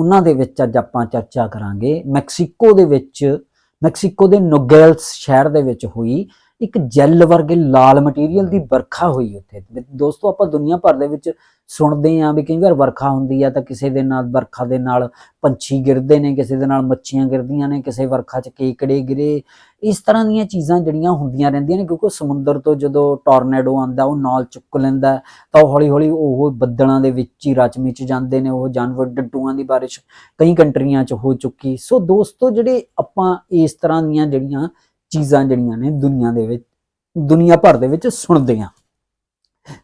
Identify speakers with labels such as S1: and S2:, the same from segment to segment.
S1: ਉਹਨਾਂ ਦੇ ਵਿੱਚ ਅੱਜ ਆਪਾਂ ਚਰਚਾ ਕਰਾਂਗੇ। ਮੈਕਸੀਕੋ ਦੇ ਵਿੱਚ, ਮੈਕਸੀਕੋ ਦੇ ਨੋਗੈਲਸ ਸ਼ਹਿਰ ਦੇ ਵਿੱਚ ਹੋਈ ਇੱਕ ਜੈਲ ਵਰਗੇ ਲਾਲ ਮਟੀਰੀਅਲ ਦੀ ਵਰਖਾ ਹੋਈ ਉੱਥੇ। ਦੋਸਤੋ ਆਪਾਂ ਦੁਨੀਆ ਭਰ ਦੇ ਵਿੱਚ ਸੁਣਦੇ ਆਂ ਵੀ ਕਈ ਵਾਰ ਵਰਖਾ ਹੁੰਦੀ ਆ ਤਾਂ ਕਿਸੇ ਦੇ ਨਾਲ ਵਰਖਾ ਦੇ ਨਾਲ ਪੰਛੀ ਗਿਰਦੇ ਨੇ ਕਿਸੇ ਦੇ ਨਾਲ ਮੱਛੀਆਂ ਗਿਰਦੀਆਂ ਨੇ ਕਿਸੇ ਵਰਖਾ 'ਚ ਕੇਕੜੇ ਗਿਰੇ। ਇਸ ਤਰ੍ਹਾਂ ਦੀਆਂ ਚੀਜ਼ਾਂ ਜਿਹੜੀਆਂ ਹੁੰਦੀਆਂ ਰਹਿੰਦੀਆਂ ਨੇ ਕਿਉਂਕਿ ਸਮੁੰਦਰ ਤੋਂ ਜਦੋਂ ਟੋਰਨੇਡੋ ਆਂਦਾ ਉਹ ਨਾਲ ਚੁੱਕ ਲੈਂਦਾ ਹੈ, ਤਾਂ ਹੌਲੀ ਹੌਲੀ ਉਹ ਬੱਦਲਾਂ ਦੇ ਵਿੱਚ ਹੀ ਰਚਮੀ ਚ ਜਾਂਦੇ ਨੇ ਉਹ ਜਾਨਵਰ ਡੱਡੂਆਂ ਦੀ ਬਾਰਿਸ਼ ਕਈ ਕੰਟਰੀਆਂ 'ਚ ਹੋ ਚੁੱਕੀ। ਸੋ ਦੋਸਤੋ ਜਿਹੜੇ ਆਪਾਂ ਇਸ ਤਰ੍ਹਾਂ ਦੀਆਂ ਜਿਹੜੀਆਂ ਚੀਜ਼ਾਂ ਜਿਹੜੀਆਂ ਨੇ ਦੁਨੀਆ ਦੇ ਵਿੱਚ, ਦੁਨੀਆ ਭਰ ਦੇ ਵਿੱਚ ਸੁਣਦੇ ਹਾਂ।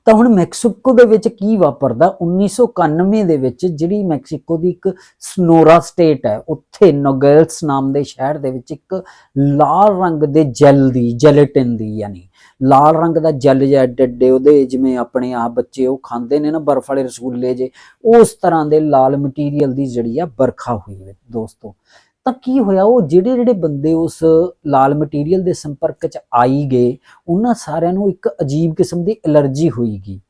S1: ਤਾਂ ਹੁਣ ਮੈਕਸੀਕੋ ਦੇ ਵਿੱਚ ਕੀ ਵਾਪਰਦਾ? 1991 ਦੇ ਵਿੱਚ ਜਿਹੜੀ ਮੈਕਸੀਕੋ ਦੀ ਇੱਕ ਸਨੋਰਾ ਸਟੇਟ ਹੈ, ਉੱਥੇ ਨੋਗੇਲਸ ਨਾਮ ਦੇ ਸ਼ਹਿਰ ਦੇ ਵਿੱਚ ਇੱਕ ਲਾਲ ਰੰਗ ਦੇ ਜੈਲ ਦੀ, ਜੈਲੇਟਿਨ ਦੀ ਯਾਨੀ ਲਾਲ ਰੰਗ ਦਾ ਜੈਲ ਜਿਹਾ ਡੱਡੇ ਉਹਦੇ ਜਿਵੇਂ ਆਪਣੇ ਆ ਬੱਚੇ ਉਹ ਖਾਂਦੇ ਨੇ ਨਾ ਬਰਫ਼ ਵਾਲੇ ਰਸਗੁੱਲੇ ਜੇ, ਉਸ ਤਰ੍ਹਾਂ ਦੇ ਲਾਲ ਮਟੀਰੀਅਲ ਦੀ ਜਿਹੜੀ ਆ ਵਰਖਾ ਹੋਈ ਹੈ ਦੋਸਤੋ। ਤਾਂ ਕੀ ਹੋਇਆ? ਉਹ ਜਿਹੜੇ ਜਿਹੜੇ ਬੰਦੇ ਉਸ ਲਾਲ ਮਟੀਰੀਅਲ ਦੇ ਸੰਪਰਕ 'ਚ ਆਈ ਗਏ, ਉਹਨਾਂ ਸਾਰਿਆਂ ਨੂੰ ਇੱਕ ਅਜੀਬ ਕਿਸਮ ਦੀ ਐਲਰਜੀ ਹੋਈਗੀ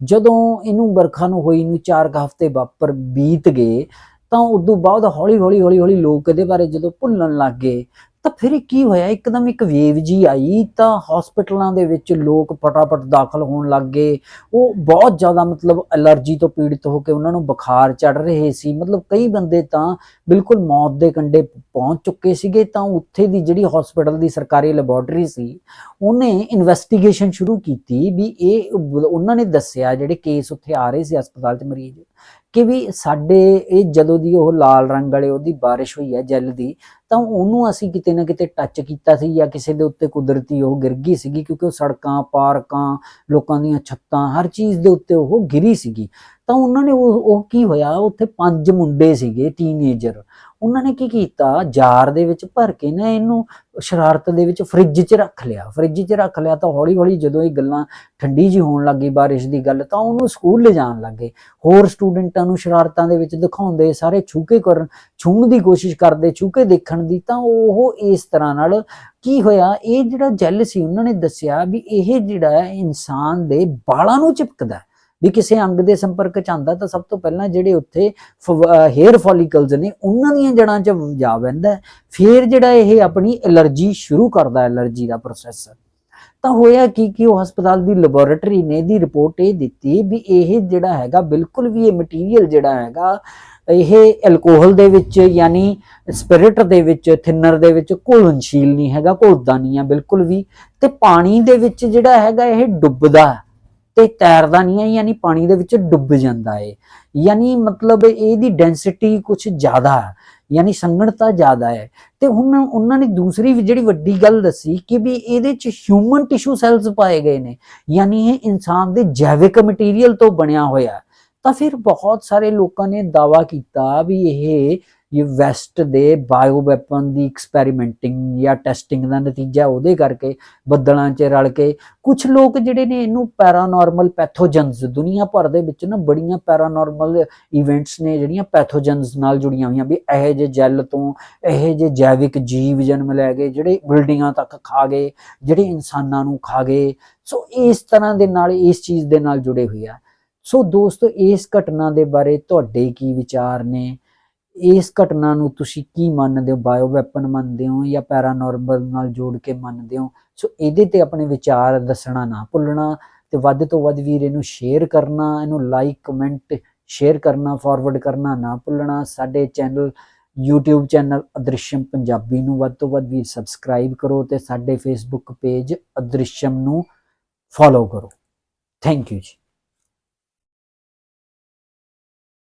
S1: ਜਦੋਂ ਇਹਨੂੰ ਵਰਖਾ ਨੂੰ ਹੋਈ ਨੂੰ 4 ਹਫ਼ਤੇ ਵਾਪਰ ਬੀਤ ਗਏ, ਤਾਂ ਉਦੋਂ ਬਾਅਦ ਹੌਲੀ ਹੌਲੀ ਹੌਲੀ ਹੌਲੀ ਲੋਕ ਇਹਦੇ ਬਾਰੇ ਜਦੋਂ ਭੁੱਲਣ ਲੱਗ ਗਏ ਤਾਂ ਫਿਰ ਕੀ ਹੋਇਆ? ਇੱਕਦਮ ਇੱਕ ਵੇਵ ਜੀ ਆਈ ਤਾਂ ਹਸਪੀਟਲਾਂ ਦੇ ਵਿੱਚ ਲੋਕ ਫਟਾਫਟ ਦਾਖਲ ਹੋਣ ਲੱਗ ਗਏ। ਉਹ ਬਹੁਤ ਜ਼ਿਆਦਾ ਮਤਲਬ ਐਲਰਜੀ ਤੋਂ ਪੀੜਿਤ ਹੋ ਕੇ ਉਹਨਾਂ ਨੂੰ ਬੁਖਾਰ ਚੜ ਰਹੇ ਸੀ। ਮਤਲਬ ਕਈ ਬੰਦੇ ਤਾਂ ਬਿਲਕੁਲ ਮੌਤ ਦੇ ਕੰਢੇ ਪਹੁੰਚ ਚੁੱਕੇ ਸੀਗੇ ਤਾਂ ਉੱਥੇ ਦੀ ਜਿਹੜੀ ਹਸਪੀਟਲ ਦੀ ਸਰਕਾਰੀ ਲੈਬੋਰਟਰੀ ਸੀ, ਉਹਨੇ ਇਨਵੈਸਟੀਗੇਸ਼ਨ ਸ਼ੁਰੂ ਕੀਤੀ ਵੀ ਇਹ ਉਹਨਾਂ ਨੇ ਦੱਸਿਆ ਜਿਹੜੇ ਕੇਸ ਉੱਥੇ ਆ ਰਹੇ ਸੀ ਹਸਪਤਾਲ 'ਚ ਮਰੀਜ਼। ਕਿ ਵੀ ਸਾਡੇ ਇਹ ਜਦੋਂ ਦੀ ਉਹ ਲਾਲ ਰੰਗ ਵਾਲੇ ਉਹਦੀ ਬਾਰਿਸ਼ ਹੋਈ ਹੈ ਜੈਲ ਦੀ, ਤਾਂ ਉਹਨੂੰ ਅਸੀਂ ਕਿਤੇ ਨਾ ਕਿਤੇ ਟੱਚ ਕੀਤਾ ਸੀ ਜਾਂ ਕਿਸੇ ਦੇ ਉੱਤੇ ਕੁਦਰਤੀ ਉਹ ਗਿਰ ਗਈ ਸੀਗੀ ਕਿਉਂਕਿ ਉਹ ਸੜਕਾਂ, ਪਾਰਕਾਂ, ਲੋਕਾਂ ਦੀਆਂ ਛੱਤਾਂ, ਹਰ ਚੀਜ਼ ਦੇ ਉੱਤੇ ਉਹ ਗਿਰੀ ਸੀਗੀ। ਤਾਂ ਉਹਨਾਂ ਨੇ ਉਹ ਉਹ ਕੀ ਹੋਇਆ, ਉੱਥੇ ਪੰਜ ਮੁੰਡੇ ਸੀਗੇ ਟੀਨੇਜਰ ਉਹਨਾਂ ਨੇ ਕੀ ਕੀਤਾ? ਜਾਰ ਦੇ ਵਿੱਚ ਭਰ ਕੇ ਨਾ ਇਹਨੂੰ ਸ਼ਰਾਰਤ ਦੇ ਵਿੱਚ ਫ੍ਰਿਜ 'ਚ ਰੱਖ ਲਿਆ। ਫ੍ਰਿਜ 'ਚ ਰੱਖ ਲਿਆ ਤਾਂ ਹੌਲੀ ਹੌਲੀ ਜਦੋਂ ਇਹ ਗੱਲਾਂ ਠੰਡੀ ਜੀ ਹੋਣ ਲੱਗੀ ਬਾਰਿਸ਼ ਦੀ ਗੱਲ, ਤਾਂ ਉਹਨੂੰ ਸਕੂਲ ਲਿਜਾਣ ਲੱਗੇ ਹੋਰ ਸਟੂਡੈਂਟਾਂ ਨੂੰ ਸ਼ਰਾਰਤਾਂ ਦੇ ਵਿੱਚ ਦਿਖਾਉਂਦੇ, ਸਾਰੇ ਛੂਕੇ ਕਰਨ, ਛੂਹਣ ਦੀ ਕੋਸ਼ਿਸ਼ ਕਰਦੇ ਛੂਕੇ ਦੇਖਣ ਦੀ, ਤਾਂ ਉਹ ਇਸ ਤਰ੍ਹਾਂ ਨਾਲ ਕੀ ਹੋਇਆ? ਇਹ ਜਿਹੜਾ ਜੈਲ ਸੀ ਉਹਨਾਂ ਨੇ ਦੱਸਿਆ ਵੀ ਇਹ ਜਿਹੜਾ ਇਨਸਾਨ ਦੇ ਬਾਲਾਂ ਨੂੰ ਚਿਪਕਦਾ ਵੀ ਕਿਸੇ ਅੰਗ ਦੇ ਸੰਪਰਕ ਚ ਆਂਦਾ ਤਾਂ ਸਭ ਤੋਂ ਪਹਿਲਾਂ ਜਿਹੜੇ ਉੱਥੇ ਹੇਅਰ ਫੋਲੀਕਲਸ ਨੇ, ਉਹਨਾਂ ਦੀਆਂ ਜੜਾਂ 'ਚ ਜਾ ਬੈਂਦਾ ਫਿਰ ਜਿਹੜਾ ਇਹ ਆਪਣੀ ਐਲਰਜੀ ਸ਼ੁਰੂ ਕਰਦਾ ਐਲਰਜੀ ਦਾ ਪ੍ਰੋਸੈਸ ਤਾਂ ਹੋਇਆ ਕੀ ਕਿ ਉਹ ਹਸਪਤਾਲ ਦੀ ਲੈਬੋਰੇਟਰੀ ਨੇ ਦੀ ਰਿਪੋਰਟ ਇਹ ਦਿੱਤੀ ਵੀ ਇਹ ਜਿਹੜਾ ਹੈਗਾ, ਬਿਲਕੁਲ ਵੀ ਇਹ ਮਟੀਰੀਅਲ ਜਿਹੜਾ ਹੈਗਾ, ਇਹ ਐਲਕੋਹਲ ਦੇ ਵਿੱਚ ਯਾਨੀ ਸਪਿਰਿਟ ਦੇ ਵਿੱਚ ਥਿਨਰ ਦੇ ਵਿੱਚ ਘੁਲਣਸ਼ੀਲ ਨਹੀਂ ਹੈਗਾ, ਘੁਲਦਾ ਨਹੀਂ ਆ ਬਿਲਕੁਲ ਵੀ। ਤੇ ਪਾਣੀ ਦੇ ਵਿੱਚ ਜਿਹੜਾ ਹੈਗਾ, ਇਹ ਡੁੱਬਦਾ ਹੈ। ਤੇ ਤੈਰਦਾ ਨਹੀਂ ਹੈ, ਯਾਨੀ ਪਾਣੀ ਦੇ ਵਿੱਚ ਡੁੱਬ ਜਾਂਦਾ ਹੈ ਯਾਨੀ ਮਤਲਬ ਇਹਦੀ ਡੈਂਸਿਟੀ ਕੁਝ ਜ਼ਿਆਦਾ ਹੈ, ਯਾਨੀ ਸੰਘਣਤਾ ਜ਼ਿਆਦਾ ਹੈ। ਤੇ ਹੁਣ ਉਹਨਾਂ ਨੇ ਦੂਸਰੀ ਜਿਹੜੀ ਵੱਡੀ ਗੱਲ ਦੱਸੀ ਕਿ ਵੀ ਇਹਦੇ ਚ ਹਿਊਮਨ ਟਿਸ਼ੂ ਸੈਲਸ ਪਾਏ ਗਏ ਨੇ, ਯਾਨੀ ਇਹ ਇਨਸਾਨ ਦੇ ਜੈਵਿਕ ਮਟੀਰੀਅਲ ਤੋਂ ਬਣਿਆ ਹੋਇਆ ਤਾਂ ਫਿਰ ਬਹੁਤ ਸਾਰੇ ਲੋਕਾਂ ਨੇ ਦਾਵਾ ਕੀਤਾ ਵੀ ਇਹ ਇਹ ਵੈਸਟ ਦੇ ਬਾਇਓ ਵੈਪਨ ਦੀ ਐਕਸਪੈਰੀਮੈਂਟਿੰਗ ਜਾਂ ਟੈਸਟਿੰਗ ਦਾ ਨਤੀਜਾ ਉਹਦੇ ਕਰਕੇ ਬੱਦਲਾਂ 'ਚ ਰਲ ਕੇ ਕੁਝ ਲੋਕ ਜਿਹੜੇ ਨੇ ਇਹਨੂੰ ਪੈਰਾਨੋਰਮਲ ਪੈਥੋਜਨਸ ਦੁਨੀਆ ਭਰ ਦੇ ਵਿੱਚ ਨਾ ਬੜੀਆਂ ਪੈਰਾਨੋਰਮਲ ਇਵੈਂਟਸ ਨੇ ਜਿਹੜੀਆਂ ਪੈਥੋਜਨਸ ਨਾਲ ਜੁੜੀਆਂ ਹੋਈਆਂ, ਵੀ ਇਹੋ ਜਿਹੇ ਜੈਲ ਤੋਂ ਇਹੋ ਜਿਹੇ ਜੈਵਿਕ ਜੀਵ ਜਨਮ ਲੈ ਗਏ, ਜਿਹੜੇ ਬਿਲਡਿੰਗਾਂ ਤੱਕ ਖਾ ਗਏ, ਜਿਹੜੇ ਇਨਸਾਨਾਂ ਨੂੰ ਖਾ ਗਏ। ਸੋ ਇਸ ਤਰ੍ਹਾਂ ਦੇ ਨਾਲ, ਇਸ ਚੀਜ਼ ਦੇ ਨਾਲ ਜੁੜੇ ਹੋਏ ਆ। ਸੋ ਦੋਸਤੋ, ਇਸ ਘਟਨਾ ਦੇ ਬਾਰੇ ਤੁਹਾਡੇ ਕੀ ਵਿਚਾਰ ਨੇ? ਇਸ ਘਟਨਾ ਨੂੰ ਤੁਸੀਂ ਕੀ ਮੰਨਦੇ ਹੋ? ਬਾਇਓ ਵੈਪਨ ਮੰਨਦੇ ਹੋ ਜਾਂ ਪੈਰਾਨੋਰਮਲ ਨਾਲ ਜੋੜ ਕੇ ਮੰਨਦੇ ਹੋ? ਸੋ ਇਹਦੇ ਤੇ ਆਪਣੇ ਵਿਚਾਰ ਦੱਸਣਾ ਨਾ ਭੁੱਲਣਾ ਤੇ ਵੱਧ ਤੋਂ ਵੱਧ ਵੀਰ ਇਹਨੂੰ ਸ਼ੇਅਰ ਕਰਨਾ, ਇਹਨੂੰ ਲਾਈਕ ਕਮੈਂਟ ਸ਼ੇਅਰ ਕਰਨਾ ਫਾਰਵਰਡ ਕਰਨਾ ਨਾ ਭੁੱਲਣਾ। ਸਾਡੇ channel YouTube channel Adrisham Punjabi ਨੂੰ ਵੱਧ ਤੋਂ ਵੱਧ ਵੀਰ ਸਬਸਕ੍ਰਾਈਬ ਕਰੋ ਤੇ ਸਾਡੇ Facebook ਪੇਜ ਅਦ੍ਰਿਸ਼ਮ ਨੂੰ ਫੋਲੋ ਕਰੋ। ਥੈਂਕ ਯੂ ਜੀ।